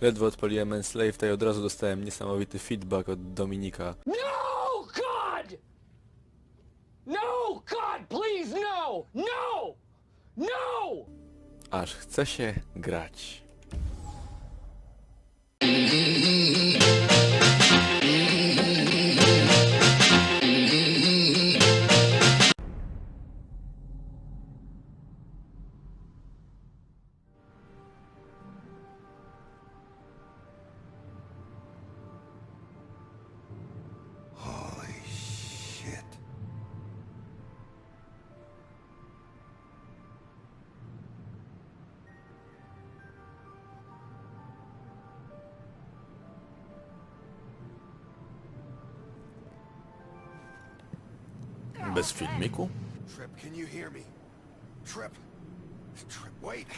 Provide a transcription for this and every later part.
Ledwo odpaliłem Enslave, i od razu dostałem niesamowity feedback od Dominika. No, God! No, God, please, no! No! No! Aż chce się grać. Bez filmiku? Trip, can you hear me? Trip. Trip, wait.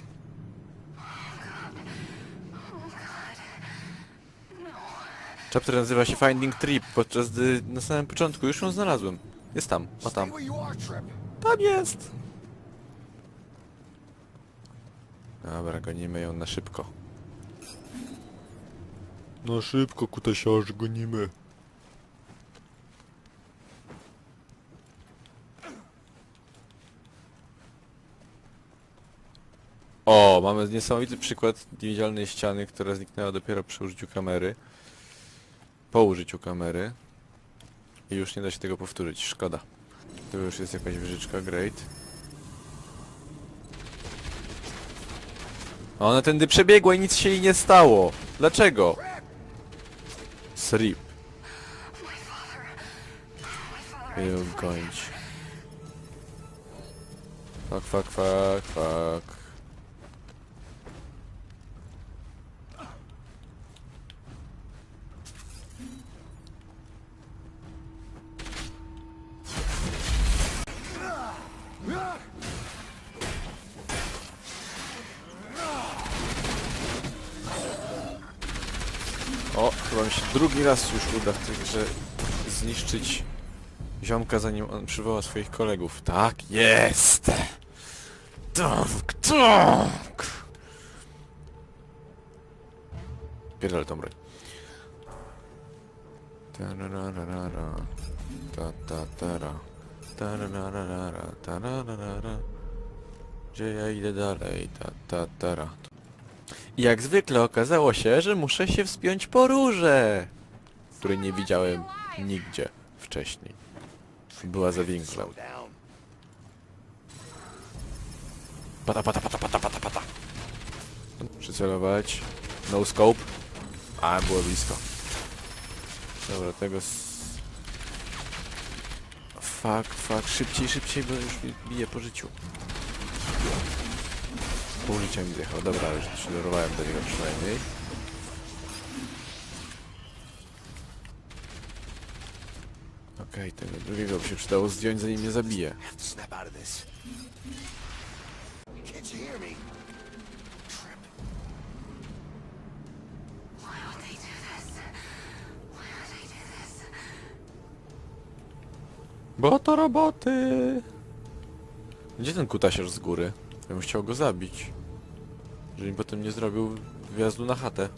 Chapter nazywa się Finding Trip, podczas gdy na samym początku już ją znalazłem. Jest tam, o tam. Tam jest! Dobra, gonimy ją na szybko. Na szybko, kutasiarz, gonimy. O, mamy niesamowity przykład niewidzialnej ściany, która zniknęła dopiero przy użyciu kamery. Po użyciu kamery. I już nie da się tego powtórzyć, szkoda. Tu już jest jakaś wyżyczka, great. A Ona tędy przebiegła i nic się jej nie stało. Dlaczego? Srip. Ją gonić. Fuck, fuck, fuck, fuck. Raz już uda w tej zniszczyć ziomka zanim on przywoła swoich kolegów. Tak, jest! Tak, tak! Pierdolę tą broń. Tarararara, ta ta tara, tarararara, tarararara. Gdzie ja idę dalej? Ta ta tara. Jak zwykle okazało się, że muszę się wspiąć po róże, której nie widziałem nigdzie wcześniej. Była za winklą. Down. Pata, pata, pata, pata, pata, pata. Przycelować. No scope. A, było blisko. Dobra, tego s... Fuck, fuck, szybciej, szybciej, bo już bije po życiu. Pół życia mi zjechał, dobra, już przydorowałem do niego przynajmniej. Okej, tego drugiego by się przydało zdjąć zanim mnie zabije. Bo to roboty! Gdzie ten kutasiarz z góry? Ja bym chciał go zabić. Jeżeli potem nie zrobił wjazdu na chatę.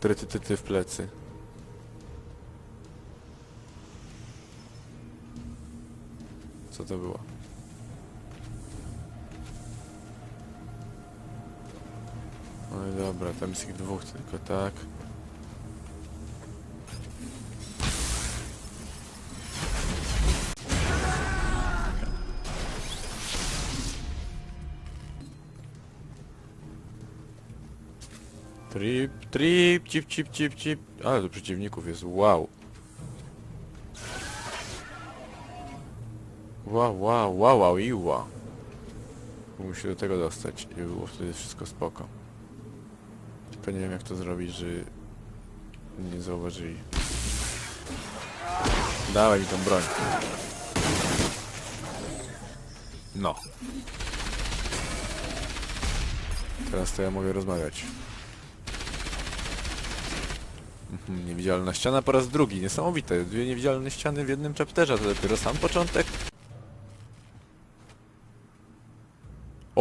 Ty, ty, ty, ty w plecy. Co to było? No i dobra, tam jest ich dwóch tylko, tak. Trip, trip, cip, cip, cip, cip. Ale do przeciwników jest, wow. Wow, wow, wow, wow, iła. Muszę się do tego dostać i było wtedy wszystko spoko. Tylko nie wiem jak to zrobić, że nie zauważyli. Dawaj mi tą broń. No. Teraz to ja mogę rozmawiać. Mhm, Niewidzialna ściana po raz drugi. Niesamowite. Dwie niewidzialne ściany w jednym chapterze. To dopiero sam początek.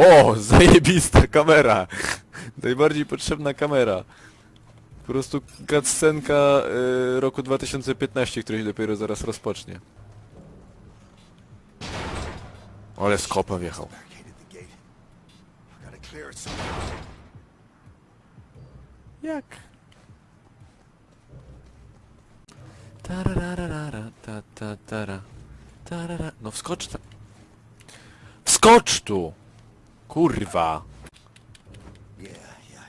O, zajebista kamera! Najbardziej potrzebna kamera. Po prostu cutscenka y, roku 2015, który się dopiero zaraz rozpocznie. Ale z kopa wjechał. Jak? Tarararara, ta ta tara. Tarara. No wskocz tam. Wskocz tu! Kurwa! Yeah, yeah.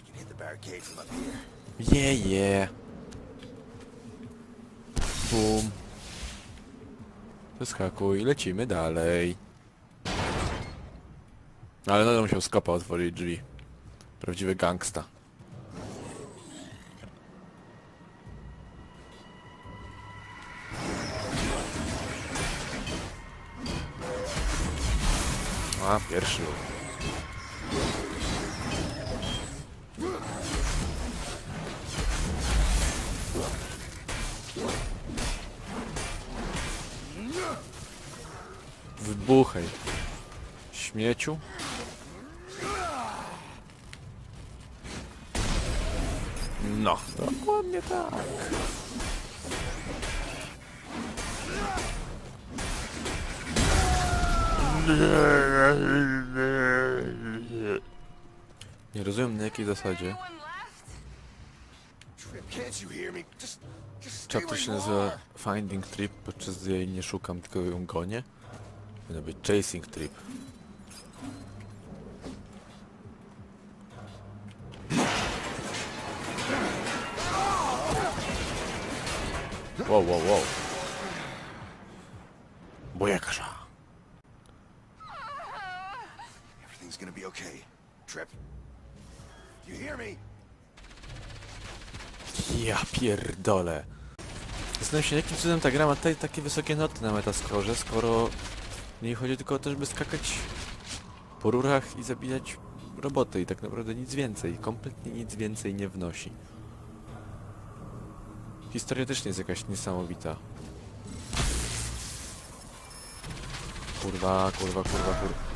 Je, je. Bum. Wyskakuj, lecimy dalej. Ale nadal musiał z kopa otworzyć drzwi. Prawdziwy gangsta. A, pierwszy. Wybuchaj. Śmieciu. No, dokładnie tak. Nie rozumiem na jakiej zasadzie. Where się nazywa. Finding Trip, podczas jej nie szukam, tylko ją gonię. Powinno być Chasing Trip. Wow, wow, wow. Bojakarza. Everything's gonna be okay. Trip. You hear me? Ja pierdolę. Zastanawiam się, jakim cudem ta gra ma tutaj takie wysokie noty na metaskorze, skoro nie chodzi tylko o to, żeby skakać po rurach i zabijać roboty i tak naprawdę nic więcej, kompletnie nic więcej nie wnosi. Historia też nie jest jakaś niesamowita. Kurwa, kurwa, kurwa, kurwa.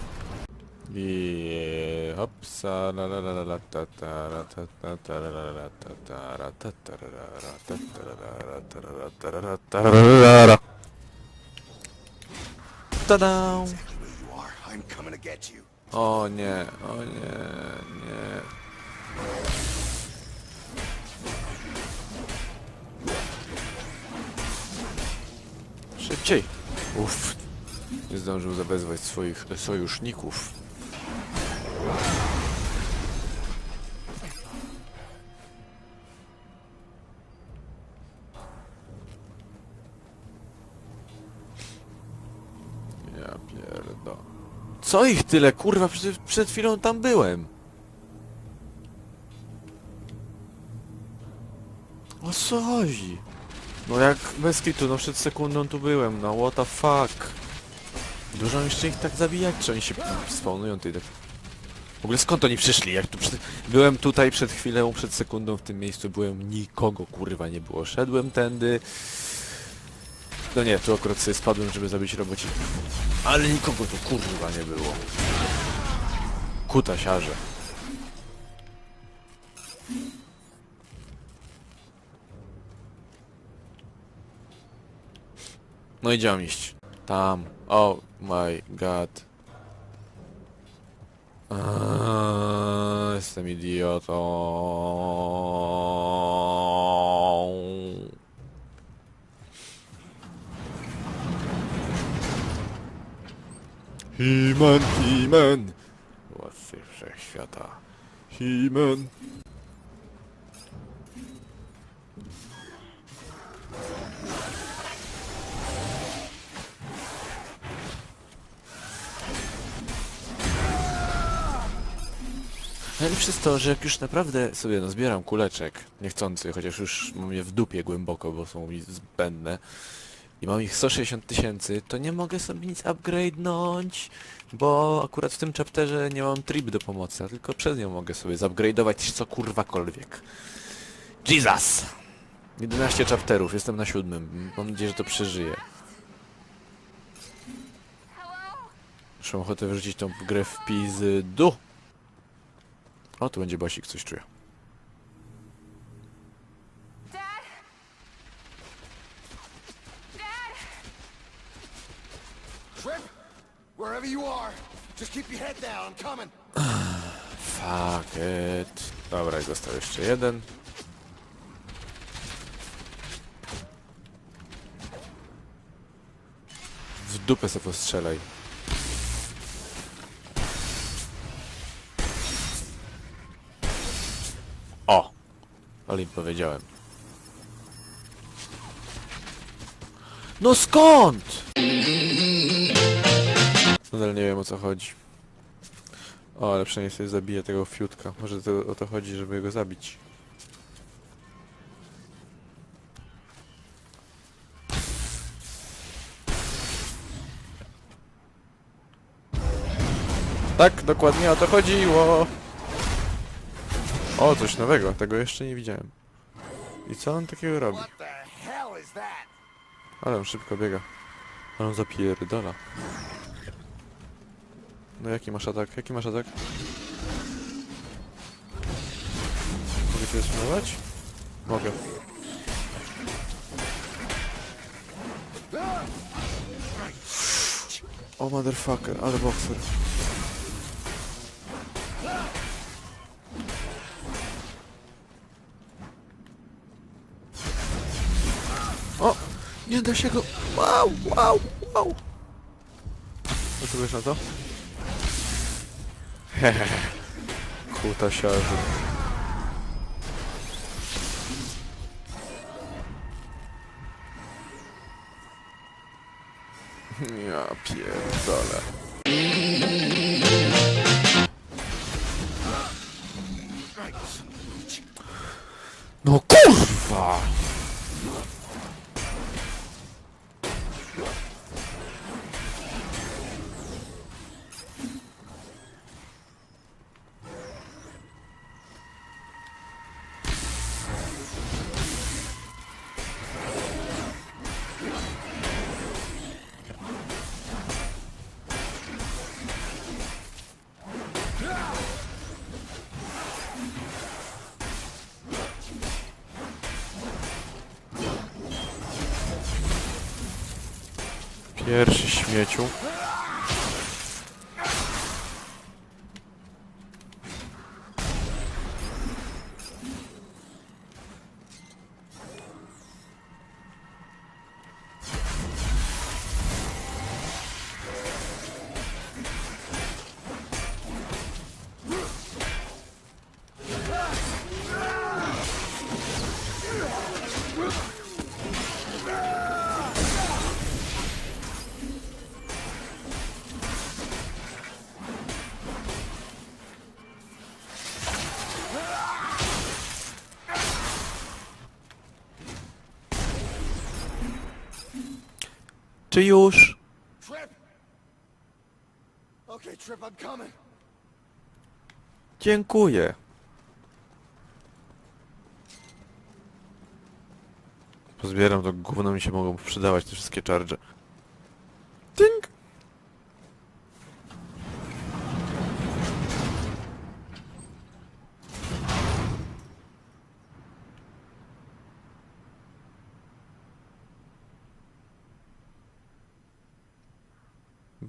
I hopsa la la la la la ta ta ra ta ta ta ra ra ra ta ta ra ta ta ra ra ta ta ra ra ta ra ra ta ra ra ta ra ra you. O nie, o nie, nie. Szybciej! Uff. Nie zdążył zawezwać swoich sojuszników. Co ich tyle, kurwa? Przed, przed chwilą tam byłem. O co chodzi? No jak bez kitu, no przed sekundą tu byłem, no what the fuck. Dużo jeszcze ich tak zabijać, czy oni się spawnują tutaj. W ogóle skąd oni przyszli? Jak tu przed... Byłem tutaj przed chwilą, przed sekundą w tym miejscu byłem, nikogo kurwa nie było. Szedłem tędy... No nie, tu akurat sobie spadłem, żeby zabić robocików. Ale nikogo tu kurwa nie było. Kutasiarze. No i gdzie mam iść? Tam. Oh my god. Aaaa, jestem idiotą. He-Man, He-Man! Władcy Wszechświata. He-Man. Najlepsze jest to, że jak już naprawdę sobie nazbieram kuleczek niechcący, chociaż już mam je w dupie głęboko, bo są mi zbędne i mam ich 160 tysięcy, to nie mogę sobie nic upgrade'nąć, bo akurat w tym chapterze nie mam trip do pomocy, a tylko przez nią mogę sobie zupgrade'ować co kurwakolwiek. Jesus! 11 chapterów, jestem na siódmym. Mam nadzieję, że to przeżyję. Muszę ochotę wyrzucić tą grę w pizdu. O, tu będzie bosik, coś czuję. Fuck it. Dobra, i został jeszcze jeden. W dupę sobie postrzelaj. O! Ale im powiedziałem. No skąd? Nadal nie wiem o co chodzi. O, ale przynajmniej sobie zabiję tego fiutka. Może to, o to chodzi, żeby go zabić. Tak, dokładnie o to chodziło. O, coś nowego. Tego jeszcze nie widziałem. I co on takiego robi? Ale on szybko biega. Ale on zapierdola. No jaki masz atak? Jaki masz atak? Mogę cię zatrzymywać? Mogę. O motherfucker, ale boxer. O! Nie da się go... Wow, wow, wow! Wiesz na to? Hehehe. Kutasiarzu. Ja pierdolę. No kurwa! Pierwszy śmieciu. Czy już? Dziękuję. Pozbieram to gówno mi się mogą przydawać te wszystkie charge.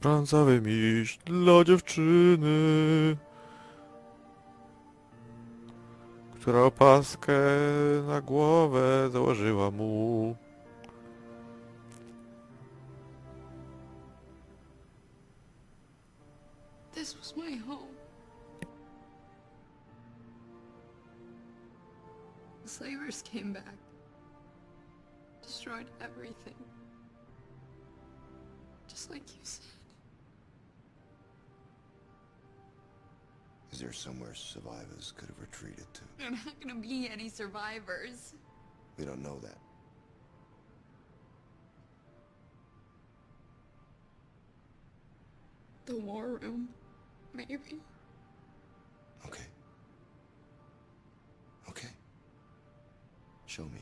Brązowy miś dla dziewczyny. która opaskę na głowę założyła mu. This was my home. The slavers came back, destroyed everything. Just like you said. There somewhere survivors could have retreated to? There are not gonna be any survivors. We don't know that. The war room, maybe. Okay. Okay. Show me.